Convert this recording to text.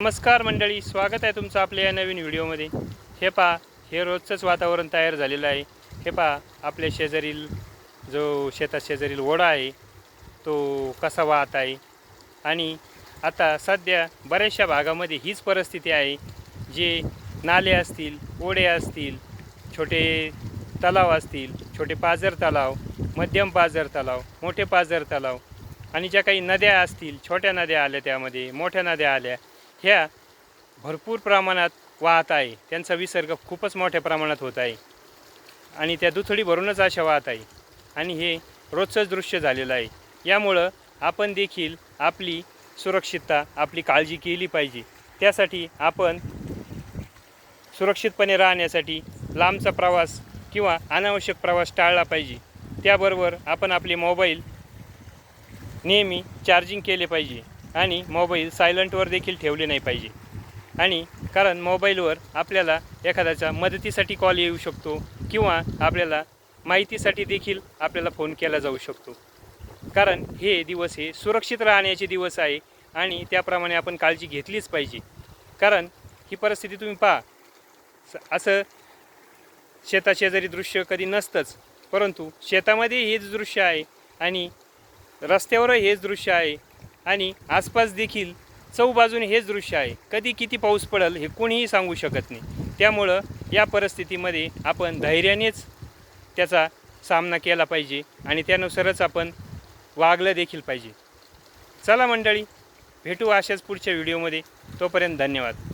नमस्कार मंडळी स्वागत आहे तुमचं आपल्या या नवीन व्हिडिओमध्ये. हे पहा हे रोजचंच वातावरण तयार झालेलं आहे. हे पहा आपल्या शेजारील जो शेतात शेजारील ओढा आहे तो कसा वाहत आहे. आणि आता सध्या बऱ्याचशा भागामध्ये हीच परिस्थिती आहे जे नाले असतील ओढे असतील छोटे तलाव असतील छोटे पाझर तलाव मध्यम पाझर तलाव मोठे पाझर तलाव आणि ज्या काही नद्या असतील छोट्या नद्या आल्या त्यामध्ये मोठ्या नद्या आल्या ह्या भरपूर प्रमाणात वाहत आहे. त्यांचा विसर्ग खूपच मोठ्या प्रमाणात होत आहे. आणि त्या दुथडी भरूनच अशा वाहत आहे. आणि हे रोजचंच दृश्य झालेलं आहे. यामुळं आपण देखील आपली सुरक्षितता आपली काळजी केली पाहिजे. त्यासाठी आपण सुरक्षितपणे राहण्यासाठी लांबचा प्रवास किंवा अनावश्यक प्रवास टाळला पाहिजे. त्याबरोबर आपण आपले मोबाईल नेहमी चार्जिंग केले पाहिजे. आणि मोबाईल सायलंटवर देखील ठेवले नाही पाहिजे. आणि कारण मोबाईलवर आपल्याला एखाद्याच्या मदतीसाठी कॉल येऊ शकतो किंवा आपल्याला माहितीसाठी देखील आपल्याला फोन केला जाऊ शकतो. कारण हे दिवस हे सुरक्षित राहण्याचे दिवस आहे आणि त्याप्रमाणे आपण काळजी घेतलीच पाहिजे. कारण ही परिस्थिती तुम्ही पहा. स- असं शेताशेजारी दृश्य कधी नसतंच. परंतु शेतामध्ये हेच दृश्य आहे आणि रस्त्यावरही हेच दृश्य आहे. आणि आसपास देखील चौबाजूने हेच दृश्य आहे. कधी किती पाऊस पडेल हे कोणीही सांगू शकत नाही. त्यामुळं या परिस्थितीमध्ये आपण धैर्यानेच त्याचा सामना केला पाहिजे आणि त्यानुसारच आपण वागलं देखील पाहिजे. चला मंडळी भेटू अशाच पुढच्या व्हिडिओमध्ये. तोपर्यंत धन्यवाद.